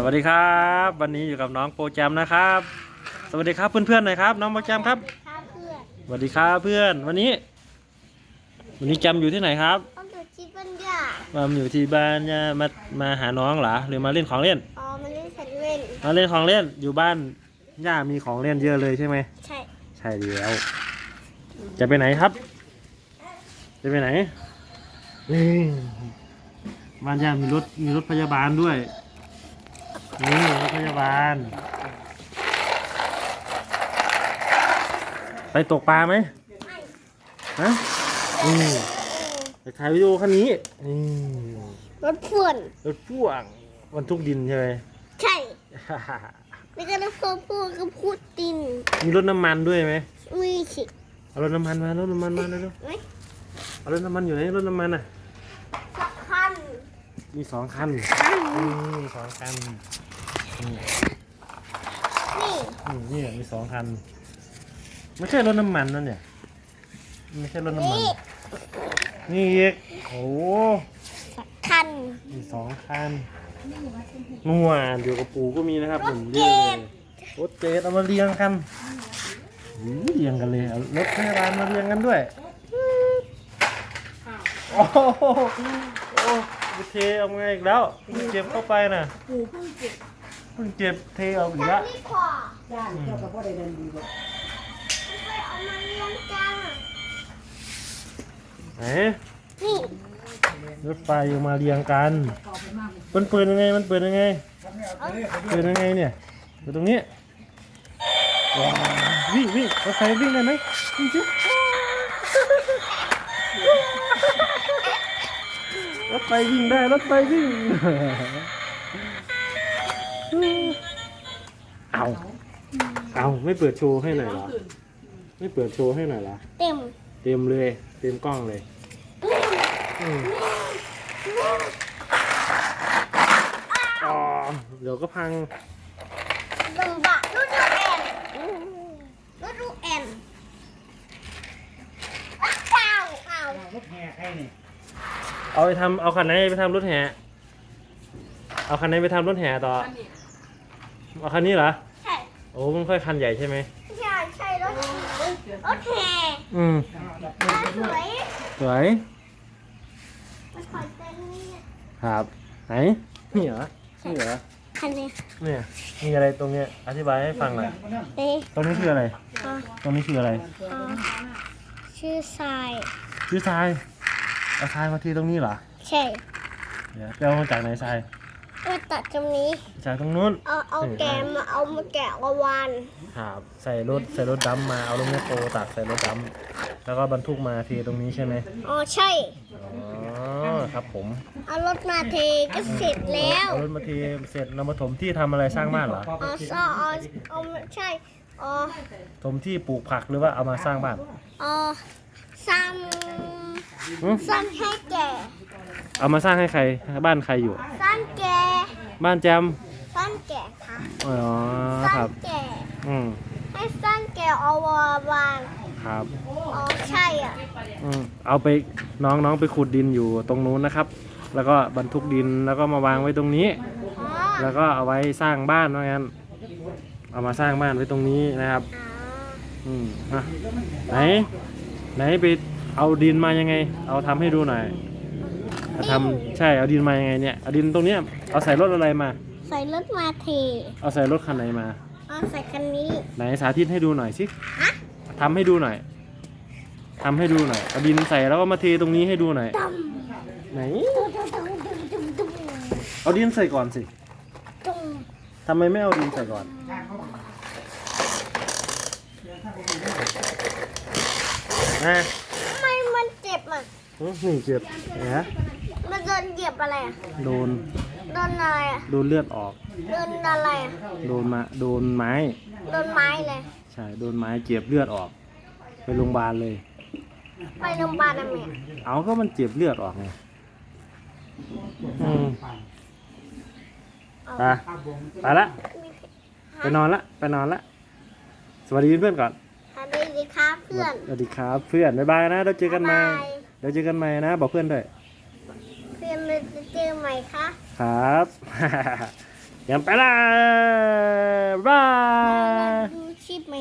สวัสดีครับ วันนี้อยู่กับน้องโปรแจมนะครับ สวัสดีครับเพื่อนๆหน่อยครับ น้องโปรแจมครับครับเพื่อนสวัสดีครับเพื่อนวันนี้ วันนี้แจมอยู่ที่ไหนครับต้องอยู่ที่บ้านย่ามาอยู่ที่บ้านเนี่ยมามาหาน้องเหรอหรือมาเล่นของเล่นอ๋อมันเล่นสันเล่นมาเล่นของเล่นอยู่บ้านย่ามีของเล่นเยอะเลยใช่ไหมใช่ใช่แล้วจะไปไหนครับ จะไปไหนนี่บ้านย่ามีรถมีรถพยาบาลด้วย นี่รถพยาบาล ไปตกปลาไหมฮะนี่ไปถ่ายวิดีโอคันนี้นี่รถพ่วนรถพ่วงบรรทุกดินใช่ไหมใช่แล้วก็รถพ่วงพ่วงก็พูดติน มีรถน้ำมันด้วยไหมมีสิเอารถน้ำมันมารถน้ำมันมาเร็วไหมๆเอารถน้ำมันอยู่ไหนรถน้ำมันอะสักคันมีสองคันคันอืมมีสองคัน นี่นี่อืมนี่มีสองคัน ไม่ใช่รถน้ำมันนั่นเนี่ย ไม่ใช่รถน้ำมัน นี่นี่อีกโอ้โหสักคัน มีสองคันนัวอยู่กับปู่ก็มีนะครับผมเยอะเลยรถเจดเอามาเรียงกันหูเรียงกันเลยเอารถพยาบาลมาเรียงกันด้วยโอ้โหโอ้ไปเทเอาไงอีกแล้วเพิ่งเจ็บเข้าไปน่ะ ปู่เพิ่งเก็บ เพิ่งเจ็บเทเอาอีกจัแล้วบนี่ขอย่านเกี่ยวกับพ่อได้เดินดีบ่ไปเอามาเลี้ยงจังไหนนี่รถไฟเอามาเรียงกันขอไปมากเลยมันเปิดยังไง มันเปิดยังไง เปิดยังไงเนี่ยเปิดตรงนี้ว้าววิ่งวิ่งรถไฟวิ่งได้ไหมวิ่งสิรถไฟวิ่งได้ รถไฟวิ่ง เอา เอาไม่เปิดโชว์ให้หน่อยเหรอ ไม่เปิดโชว์ให้หน่อยเหรอ เต็ม เต็มเลย เต็มกล้องเลยอืมอ๋อเดี๋ยวก็พังลำบากดูดูแอนดูดูแอนอ้าวอ้าวรถแห่ใครนี่เอาไปทำเอาคันไหนไปทำรถแห่ เอาคันไหนไปทำรถแห่ต่อ เอาคันนี้เหรอ ใช่โอ้มันค่อยคันใหญ่ใช่ไหม ใช่ใช่รถรถแห่อืมน่าสวยสวยมันขอเต้นนี่ครับ ไหน นี่เหรอ นี่เหรอ คันนี้เนี่ย มีอะไรตรงเนี้ย อธิบายให้ฟังหน่อยเอ๊ะตรงนี้คืออะไรอะตรงนี้คืออะไรอะชื่อทรายชื่อทราย เอาทรายมาทีตรงนี้เหรอใช่เดี๋ยวไปเอามาจากไหนทรายมาตัดตรงนี้ จากตรงนู้น เอา เอาแกะมาเอามาแกะกระวานครับใส่รถใส่รถดำมาเอารถแมคโครตักใส่รถดำแล้วก็บรรทุกมาเทตรงนี้ใช่ไหมอ๋อใช่ อ๋อครับผมเอารถมาเทก็เสร็จแล้วเอารถมาเทเสร็จเรามาถมที่ทำอะไรสร้างบ้านเหรออ๋อซ่อเอาเอาใช่อ๋อถมที่ปลูกผักหรือว่าเอามาสร้างบ้านอ๋อซ้หึำซ้ำให้แก่เอามาสร้างให้ใครบ้านใครอยู่ซ้ำแก่บ้านแจมซ้ำ แก่ค่ะอ๋อครับซ้ำแก่อืมให้ซ้ำแก่เอาวาวางครับ อ๋อใช่อะอืมเอาไปน้องน้องไปขุดดินอยู่ตรงนู้นนะครับ แล้วก็บรรทุกดินแล้วก็มาวางไว้ตรงนี้ อ๋อแล้วก็เอาไว้สร้างบ้านว่างั้น เอามาสร้างบ้านไว้ตรงนี้นะครับ อ๋อ อืมอะไหน ไหนไปเอาดินมายังไง เอาทำให้ดูหน่อยเอาทำใช่เอาดินมายังไงเนี่ยเอาดินตรงเนี้ยเอาใส่รถอะไรมา ใส่รถมาเทเอาใส่รถคันไหนมา เอาใส่คันนี้ ไหนสาธิตให้ดูหน่อยสิฮะ ทำให้ดูหน่อยทำให้ดูหน่อยเอาดินใส่แล้วก็มาเทตรงนี้ให้ดูหน่อย ดไหนำดุมดุมดุมดุมดุมเอาดินใส่ก่อนสิดุมทำไมไม่เอาดินใส่ก่อน นะทำไมมันเจ็บอะหึนี่เจ็บเนี่ยมันโดนเหยียบอะไรอะ โดน โดนอะไรอะโดนเลือดออก โดนอะไรอะโดนมาโดนไม้ โดนไม้เลย ใช่ โดนไม้เจ็บเลือดออก ไปโรงพยาบาลเลย ไปโรงพยาบาลนะแม่เอาก็มันเจ็บเลือดออกไงอืมไปไปละ ไปนอนละ ไปนอนละ สวัสดีเพื่อนก่อน สวัสดีครับเพื่อน สวัสดีครับเพื่อน บ๊ายบายนะเดี๋ยวเจอกันใหม่บ๊ายบายเดี๋ยวเจอกันใหม่นะ บอกเพื่อนด้วย เจอใหม่คะครับยังไปละบ๊ายบาย ดูคลิปไหม